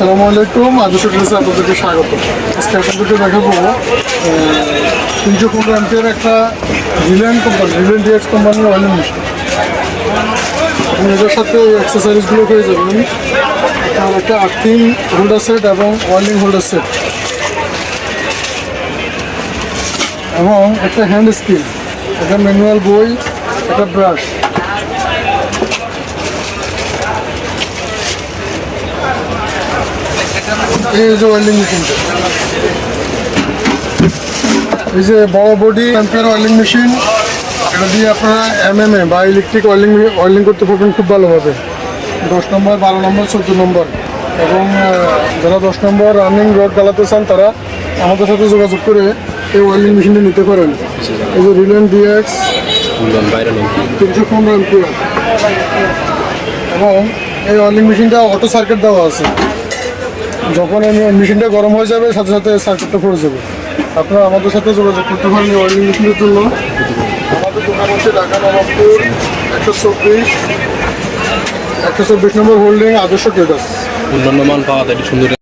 আসসালামু আলাইকুম, আদর্শ ক্লাসে আপনাদেরকে স্বাগত। আজকে আপনাদেরকে দেখাবো তিনশো পনেরো এমপিয়ার একটা রিলায়েন্স কোম্পানি রিলায়েন্স ডিএক্স কোম্পানির অয়েলিং মেশিন আপনি এটার সাথে এক্সারসাইজগুলো পেয়ে যাবেন। আর একটা আর্থিং হোল্ডার সেট এবং ওয়েল্ডিং হোল্ডার সেট এবং একটা হ্যান্ড স্কিল একটা ম্যানুয়াল বই, একটা ব্রাশ এই যে ওয়েল্ডিং মেশিনটা এই যে বড় বডি অ্যাম্পিয়ার ওয়েল্ডিং মেশিন এটা দিয়ে আপনারা এমএমএ বা ইলেকট্রিক ওয়েল্ডিং ওয়েল্ডিং করতে পারবেন খুব ভালোভাবে। দশ নম্বর, বারো নম্বর, চোদ্দ নম্বর। এবং যারা দশ নম্বর রানিং রড গালাতে চান, তারা আমাদের সাথে যোগাযোগ করে এই ওয়েল্ডিং মেশিনটা নিতে পারেন। এই যে রিলায়েন্স ডিএক্স তিনশো পনেরো এমপিয়ার এবং এই ওয়েল্ডিং মেশিনটা অটো সার্কিট দেওয়া আছে। যখন মেশিনটা গরম হয়ে যাবে, সাথে সাথে সার্কিটটা পড়ে যাবে। আপনারা আমাদের সাথে যোগাযোগ করতে পারেন ওয়ারিং মেশিনের জন্য। আমাদের দোকান হচ্ছে ঢাকা নবাবপুর, একশো চব্বিশ একশো চব্বিশ নম্বর হোল্ডিং আদর্শ ট্রেডার্স। অন্যান্য মান পাওয়া যায় সুন্দর।